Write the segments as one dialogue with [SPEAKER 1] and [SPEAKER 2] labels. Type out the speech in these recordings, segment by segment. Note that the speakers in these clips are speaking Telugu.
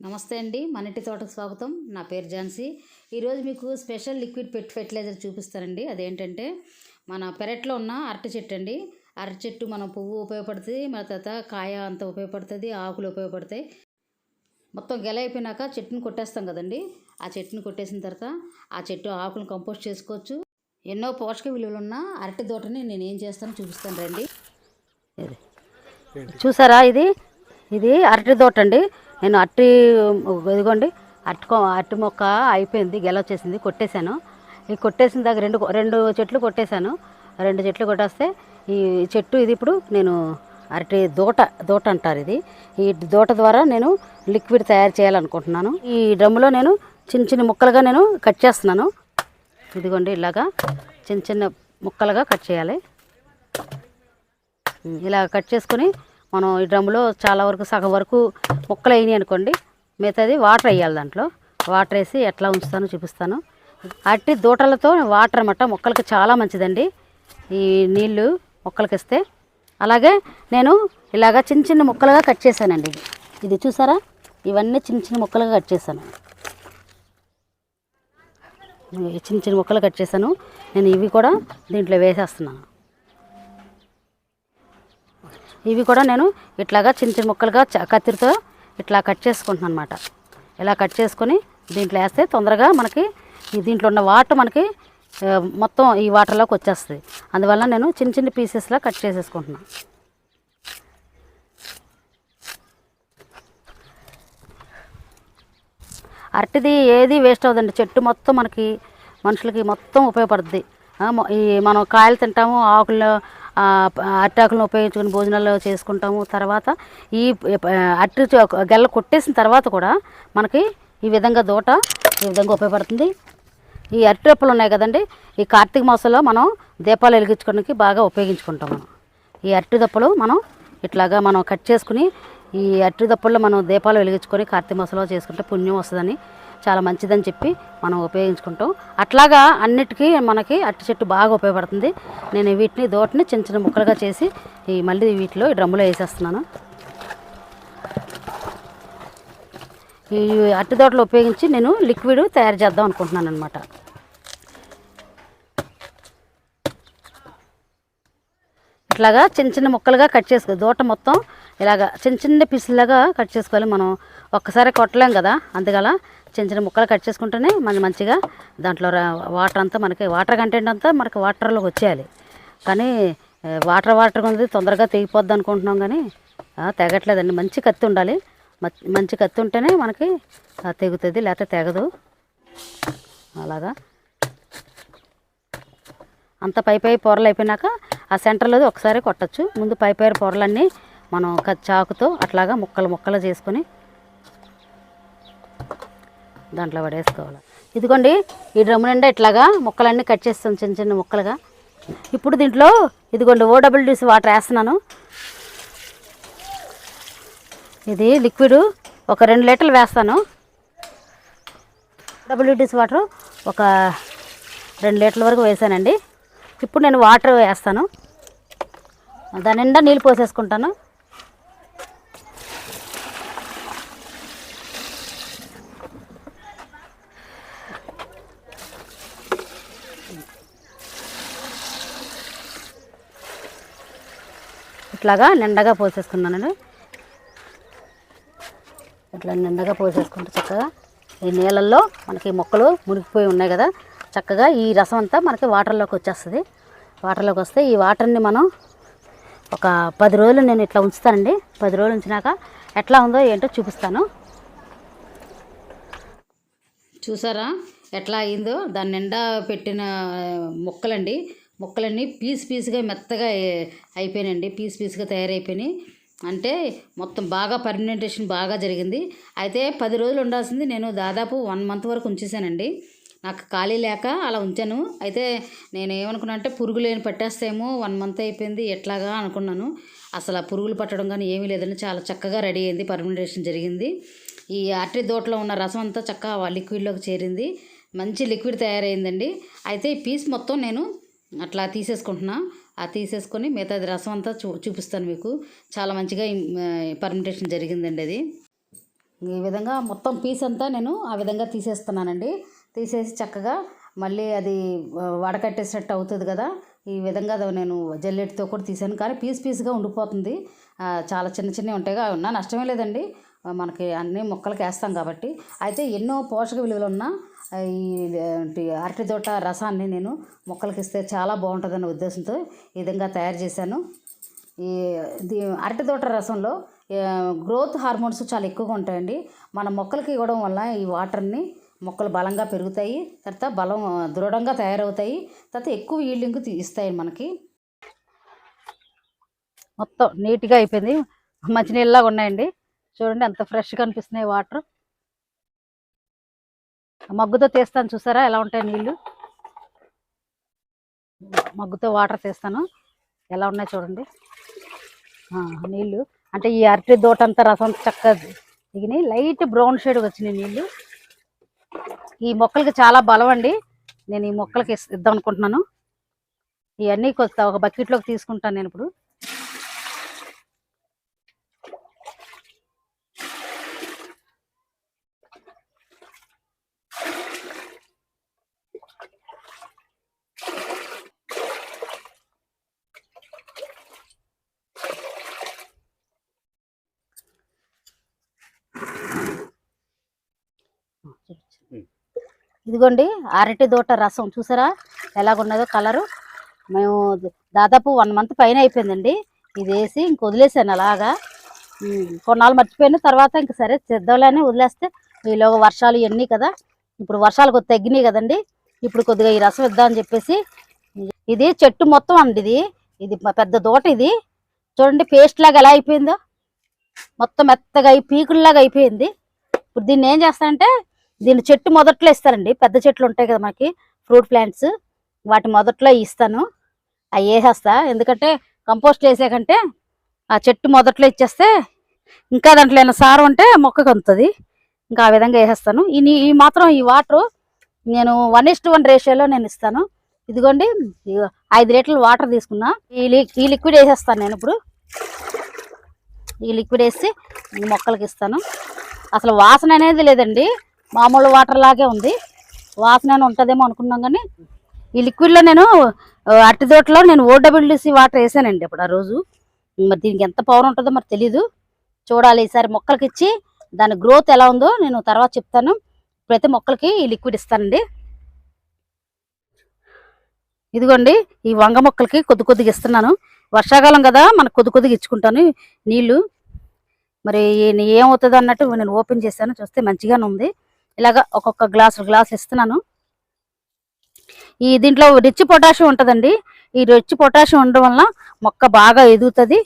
[SPEAKER 1] నమస్తే అండి మనటి తోటకు స్వాగతం. నా పేరు ఝాన్సీ. ఈరోజు మీకు స్పెషల్ లిక్విడ్ పెట్ ఫెర్టిలైజర్ చూపిస్తానండి. అదేంటంటే మన పెరట్లో ఉన్న అరటి చెట్టు అండి. అరటి చెట్టు మన పువ్వు ఉపయోగపడుతుంది మన తర్వాత కాయ అంత ఉపయోగపడుతుంది ఆకులు ఉపయోగపడతాయి. మొత్తం గెల అయిపోయినాక చెట్టుని కొట్టేస్తాం కదండి. ఆ చెట్టుని కొట్టేసిన తర్వాత ఆ చెట్టు ఆకులను కంపోస్ట్ చేసుకోవచ్చు. ఎన్నో పోషక విలువలు ఉన్న అరటి తోటని నేను ఏం చేస్తానో చూపిస్తాను రండి. చూసారా ఇది? ఇది అరటి తోట అండి. నేను అరటి ఇదిగోండి అరటి కొ- అరటి మొక్క అయిపోయింది గెలొచ్చేసింది కొట్టేశాను. ఈ కొట్టేసిన దాకా రెండు రెండు చెట్లు కొట్టేశాను. రెండు చెట్లు కొట్టేస్తే ఈ చెట్టు ఇది ఇప్పుడు నేను అరటి దోట దోట అంటారు ఇది. ఈ దోట ద్వారా నేను లిక్విడ్ తయారు చేయాలనుకుంటున్నాను. ఈ డ్రమ్ములో నేను చిన్న చిన్న ముక్కలుగా నేను కట్ చేస్తున్నాను. ఇదిగోండి ఇలాగా చిన్న చిన్న ముక్కలుగా కట్ చేయాలి. ఇలా కట్ చేసుకొని మనం ఈ డ్రమ్ములో చాలా వరకు సగం వరకు ముక్కలు అయినాయి అనుకోండి మిగతాది వాటర్ వేయాలి దాంట్లో. వాటర్ వేసి ఎట్లా ఉంచుతానో చూపిస్తాను. అట్టి దూటలతో వాటర్ అన్నమాట మొక్కలకి చాలా మంచిదండి. ఈ నీళ్ళు మొక్కలకి ఇస్తే అలాగే నేను ఇలాగా చిన్న చిన్న ముక్కలుగా కట్ చేశానండి. ఇది ఇది చూసారా? ఇవన్నీ చిన్న చిన్న ముక్కలుగా కట్ చేశాను. చిన్న చిన్న ముక్కలు కట్ చేశాను. నేను ఇవి కూడా దీంట్లో వేసేస్తున్నాను. ఇవి కూడా నేను ఇట్లాగా చిన్న చిన్న ముక్కలుగా కత్తిరితో ఇట్లా కట్ చేసుకుంటున్నాను అనమాట ఇలా కట్ చేసుకొని దీంట్లో వేస్తే తొందరగా మనకి దీంట్లో ఉన్న వాటర్ మనకి మొత్తం ఈ వాటర్లోకి వచ్చేస్తుంది. అందువల్ల నేను చిన్న చిన్న పీసెస్లా కట్ చేసేసుకుంటున్నాను. అరటిది ఏది వేస్ట్ అవ్వదండి. చెట్టు మొత్తం మనకి మనుషులకి మొత్తం ఉపయోగపడుతుంది ఈ మనం కాయలు తింటాము ఆకులు ఆ, ఉపయోగించుకుని భోజనాలు చేసుకుంటాము. తర్వాత ఈ ప- అరటి గెల్ల కొట్టేసిన తర్వాత కూడా మనకి ఈ విధంగా దూట ఈ విధంగా ఉపయోగపడుతుంది. ఈ అరటి ఉన్నాయి కదండి ఈ కార్తీక మాసంలో మనం దీపాలు వెలిగించుకోవడానికి బాగా ఉపయోగించుకుంటాం మనం. ఈ అరటి మనం ఇట్లాగా మనం కట్ చేసుకుని ఈ అరటి మనం దీపాలు వెలిగించుకొని కార్తీక మాసంలో చేసుకుంటే పుణ్యం వస్తుందని చాలా మంచిదని చెప్పి మనం ఉపయోగించుకుంటాం. అట్లాగా అన్నిటికీ మనకి అట్టి చెట్టు బాగా ఉపయోగపడుతుంది. నేను వీటిని దోటని చిన్న చిన్న ముక్కలుగా చేసి ఈ మళ్ళీ వీటిలో ఈ డ్రమ్ములో వేసేస్తున్నాను. ఈ అట్టి తోటలు ఉపయోగించి నేను లిక్విడ్ తయారు చేద్దాం అనుకుంటున్నాను అనమాట ఇట్లాగా చిన్న చిన్న ముక్కలుగా కట్ చేసుకో దోట మొత్తం ఇలాగా చిన్న చిన్న పీసులాగా కట్ చేసుకోవాలి మనం. ఒక్కసారి కొట్టలేం కదా అందుకలా చిన్న చిన్న ముక్కలు కట్ చేసుకుంటేనే మనం మంచిగా దాంట్లో రా- వాటర్ అంతా మనకి వాటర్ కంటెంట్ అంతా మనకి వాటర్లోకి వచ్చేయాలి. కానీ వాటర్ వాటర్ ఉంది తొందరగా తెగిపోద్ది అనుకుంటున్నాం కానీ తెగట్లేదండి. మంచి కత్తి ఉండాలి. మంచి కత్తి ఉంటేనే మనకి తెగుతుంది లేకపోతే తెగదు. అలాగా. అంత పై పై పొరలు అయిపోయినాక ఆ సెంటర్లో ఒకసారి కొట్టచ్చు. ముందు పై పై పొరలన్నీ మనం చాకుతో అట్లాగా ముక్కలు ముక్కలు చేసుకొని దాంట్లో పడేసుకోవాలి. ఇదిగోండి ఈ డ్రమ్ నిండా ఇట్లాగా ముక్కలన్నీ కట్ చేస్తాం చిన్న చిన్న ముక్కలుగా. ఇప్పుడు దీంట్లో ఇదిగోండి ఓడబ్ల్యూడిసి వాటర్ వేస్తున్నాను. ఇది లిక్విడ్ ఒక రెండు లీటర్లు వేస్తాను. డబ్ల్యూడిసి వాటర్ ఒక రెండు లీటర్ల వరకు వేసానండి. ఇప్పుడు నేను వాటర్ వేస్తాను. దాని నిండా నీళ్ళు పోసేసుకుంటాను. ఇట్లాగా నిండగా పోసేసుకున్నాను ఇట్లా నిండగా పోసేసుకుంటే చక్కగా ఈ నీళ్ళల్లో మనకి మొక్కలు మునిగిపోయి ఉన్నాయి కదా. చక్కగా ఈ రసం అంతా మనకి వాటర్లోకి వచ్చేస్తుంది. వాటర్లోకి వస్తే ఈ వాటర్ని మనం ఒక పది రోజులు నేను ఇట్లా ఉంచుతానండి. పది రోజులు ఉంచినాక ఎట్లా ఉందో ఏంటో చూపిస్తాను. చూసారా? ఎట్లా అయిందో? దాని నిండా పెట్టిన మొక్కలండి. మొక్కలన్నీ పీస్ పీస్గా మెత్తగా ఏ- అయిపోయినాయండి. పీస్ పీస్గా తయారైపోయినాయి. అంటే మొత్తం బాగా పర్మినెంటేషన్ బాగా జరిగింది. అయితే పది రోజులు ఉండాల్సింది నేను దాదాపు వన్ మంత్ వరకు ఉంచేసానండి. నాకు ఖాళీ లేక అలా ఉంచాను. అయితే నేను ఏమనుకున్నా అంటే పురుగులు ఏమి పట్టేస్తేమో వన్ మంత్ అయిపోయింది ఎట్లాగా అనుకున్నాను. అసలు ఆ పురుగులు పట్టడం కానీ ఏమీ లేదని చాలా చక్కగా రెడీ అయింది. పర్మినెంటేషన్ జరిగింది. ఈ అరటి దోటలో ఉన్న రసం అంతా చక్కగా లిక్విడ్లోకి చేరింది. మంచి లిక్విడ్ తయారైందండి. అయితే ఈ పీస్ మొత్తం నేను అట్లా తీసేసుకుంటున్నా. ఆ తీసేసుకొని మిగతాది రసం అంతా చూ చూపిస్తాను మీకు. చాలా మంచిగా పర్మిటేషన్ జరిగిందండి అది. ఈ విధంగా మొత్తం పీస్ అంతా నేను ఆ విధంగా తీసేస్తున్నానండి. తీసేసి చక్కగా మళ్ళీ అది వడకట్టేసినట్టు అవుతుంది కదా. ఈ విధంగా అది నేను జల్లెట్తో కూడా తీసాను. కానీ పీస్ పీస్గా ఉండిపోతుంది. చాలా చిన్న చిన్నవి ఉంటాయి అవి ఉన్నా నష్టమే లేదండి. మనకి అన్ని మొక్కలకి వేస్తాం కాబట్టి. అయితే ఎన్నో పోషక విలువలు ఉన్న ఈ అరటి తోట రసాన్ని నేను మొక్కలకి ఇస్తే చాలా బాగుంటుందనే ఉద్దేశంతో ఈ విధంగా తయారు చేశాను. ఈ దీ అరటి తోట రసంలో గ్రోత్ హార్మోన్స్ చాలా ఎక్కువగా ఉంటాయండి. మన మొక్కలకి ఇవ్వడం వల్ల ఈ వాటర్ని మొక్కలు బలంగా పెరుగుతాయి తర్వాత బలం దృఢంగా తయారవుతాయి తర్వాత ఎక్కువ ఈల్డింగ్ ఇస్తాయి మనకి. మొత్తం నీట్గా అయిపోయింది. మంచినీళ్ళలాగా ఉన్నాయండి. చూడండి ఎంత ఫ్రెష్గా అనిపిస్తున్నాయి వాటర్. మగ్గుతో తీస్తాను చూసారా ఎలా ఉంటాయి నీళ్ళు మగ్గుతో వాటర్ తీస్తాను ఎలా ఉన్నాయి చూడండి. ఆ, నీళ్ళు అంటే ఈ అరటి దోట అంతా రసం చక్కగా దిగినాయి. లైట్ బ్రౌన్ షేడ్ వచ్చినాయి నీళ్ళు ఈ మొక్కలకి చాలా బలం అండి. నేను ఈ మొక్కలకి ఇద్దాం అనుకుంటున్నాను. ఇవన్నీ కొత్త ఒక బకెట్లోకి తీసుకుంటాను నేను ఇప్పుడు. ఇదిగోండి అరటి దోట రసం చూసారా? ఎలాగున్నదో కలరు. మేము దాదాపు వన్ మంత్ పైన అయిపోయిందండి. ఇది వేసి ఇంక వదిలేసాను అలాగా. కొన్నాళ్ళు మర్చిపోయిన. తర్వాత ఇంక సరే చేద్దాంలేని వదిలేస్తే ఈలోగా వర్షాలు ఇవన్నీ కదా. ఇప్పుడు వర్షాలు కొద్ది తగ్గినాయి కదండి. ఇప్పుడు కొద్దిగా ఈ రసం ఇద్దామని చెప్పేసి ఇది చెట్టు మొత్తం అండి ఇది. ఇది పెద్ద దోట ఇది. చూడండి పేస్ట్ లాగా ఎలా అయిపోయిందో. మొత్తం మెత్తగా అయి పీకుల్లాగా అయిపోయింది. ఇప్పుడు దీన్ని ఏం చేస్తానంటే దీన్ని చెట్టు మొదట్లో ఇస్తారండి. పెద్ద చెట్లు ఉంటాయి కదా మనకి. Fruit plants. వాటి మొదట్లో ఇస్తాను. అవి వేసేస్తా. ఎందుకంటే కంపోస్ట్ వేసాకంటే ఆ చెట్టు మొదట్లో ఇచ్చేస్తే ఇంకా దాంట్లో ఏమైనా సారం ఉంటే మొక్కకు అందుతుంది ఇంకా ఆ విధంగా వేసేస్తాను. ఈ ఈ మాత్రం ఈ వాటర్ నేను వన్ ఇస్ట్ వన్ రేషియోలో నేను ఇస్తాను. ఇదిగోండి. ఐదు లీటర్లు వాటర్ తీసుకున్నా. ఈ ఈ లిక్విడ్ వేసేస్తాను నేను ఇప్పుడు. ఈ లిక్విడ్ వేసి ఈ మొక్కలకి ఇస్తాను. అసలు వాసన అనేది లేదండి. మామూలు వాటర్ లాగే ఉంది. వాసన ఉంటుందేమో అనుకున్నాం కానీ ఈ లిక్విడ్లో నేను ఆ, అరటి తోటలో నేను ఓడబ్ల్యూసి వాటర్ వేసానండి ఇప్పుడు ఆ రోజు. మరి దీనికి ఎంత పవర్ ఉంటుందో మరి తెలీదు. చూడాలి ఈసారి మొక్కలకి ఇచ్చి దాని గ్రోత్ ఎలా ఉందో నేను తర్వాత చెప్తాను. ప్రతి మొక్కలకి ఈ లిక్విడ్ ఇస్తానండి. ఇదిగోండి ఈ వంగ మొక్కలకి కొద్ది కొద్దిగా ఇస్తున్నాను. వర్షాకాలం కదా మనకు కొద్ది కొద్దిగా ఇచ్చుకుంటాను. నీళ్ళు మరి ఏమవుతుంది ఏమవుతుందో అన్నట్టు నేను ఓపెన్ చేశాను చూస్తే మంచిగానే ఉంది. ఇలాగ ఒక్కొక్క గ్లాసు గ్లాస్ ఇస్తున్నాను. ఈ దీంట్లో రిచ్ పొటాషియం ఉంటుందండి. ఈ రిచ్ పొటాషియం ఉండడం వల్ల మొక్క బాగా ఎదుగుతుంది.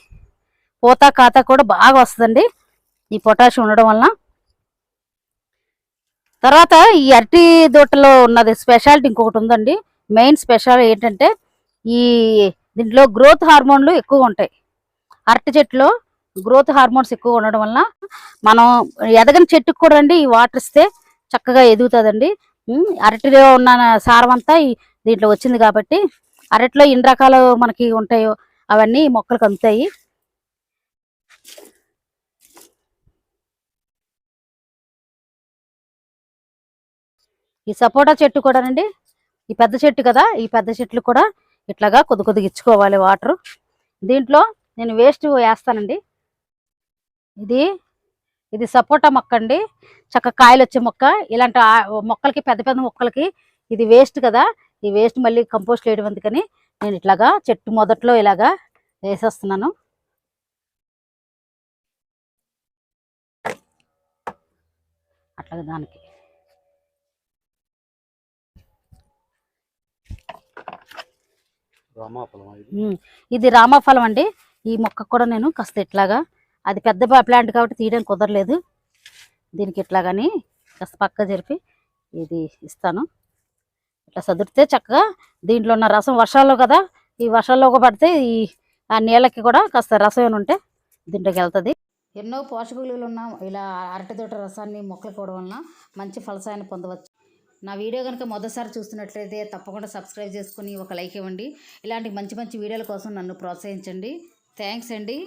[SPEAKER 1] పూత కాత కూడా బాగా వస్తుందండి ఈ పొటాషియం ఉండడం వల్ల తర్వాత ఈ అరటి దోటలో ఉన్నది స్పెషాలిటీ ఇంకొకటి ఉందండి. మెయిన్ స్పెషల్ ఏంటంటే ఈ దీంట్లో గ్రోత్ హార్మోన్లు ఎక్కువ ఉంటాయి. అరటి చెట్టులో గ్రోత్ హార్మోన్స్ ఎక్కువ ఉండడం వల్ల మనం ఎదగని చెట్టుకు కూడా అండి ఈ వాటర్ ఇస్తే చక్కగా ఎదుగుతుందండి. అరటిలో ఉన్న సారం అంతా ఈ దీంట్లో వచ్చింది కాబట్టి అరటిలో ఎన్ని రకాలు మనకి ఉంటాయో అవన్నీ మొక్కలకు అందుతాయి. ఈ సపోటా చెట్టు కూడానండి. ఈ పెద్ద చెట్టు కదా ఈ పెద్ద చెట్లు కూడా ఇట్లాగా కొద్ది కొద్దిగా ఇచ్చుకోవాలి వాటర్. దీంట్లో నేను వేస్ట్ వేస్తానండి. ఇది ఇది సపోటా మొక్క అండి. చక్క కాయలు వచ్చే మొక్క. ఇలాంటి మొక్కలకి పెద్ద పెద్ద మొక్కలకి ఇది వేస్ట్ కదా. ఈ వేస్ట్ మళ్ళీ కంపోస్ట్ వేయడం అందుకని నేను ఇట్లాగా చెట్టు మొదట్లో ఇలాగా వేసేస్తున్నాను. అట్లాగా దానికి.
[SPEAKER 2] ఇది?
[SPEAKER 1] రామఫలం అండి. ఈ మొక్క కూడా నేను కాస్త ఇట్లాగా అది పెద్ద ప్లాంట్ కాబట్టి తీయడానికి కుదరలేదు. దీనికి ఇట్లాగని కాస్త పక్క జరిపి ఇది ఇస్తాను. ఇట్లా సదురితే చక్కగా దీంట్లో ఉన్న రసం వర్షాల్లో కదా ఈ వర్షాల్లో పడితే ఈ ఆ నీళ్ళకి కూడా కాస్త రసం ఏమైనా ఉంటే దీంట్లోకి వెళ్తుంది. ఎన్నో పోషక విలువలు ఉన్న ఇలా అరటి తోట రసాన్ని మొక్కలు కూడా వలన మంచి ఫలసాయాన్ని పొందవచ్చు. నా వీడియో కనుక మొదటిసారి చూస్తున్నట్లయితే తప్పకుండా సబ్స్క్రైబ్ చేసుకుని ఒక లైక్ ఇవ్వండి. ఇలాంటి మంచి మంచి వీడియోల కోసం నన్ను ప్రోత్సహించండి. థ్యాంక్స్ అండి.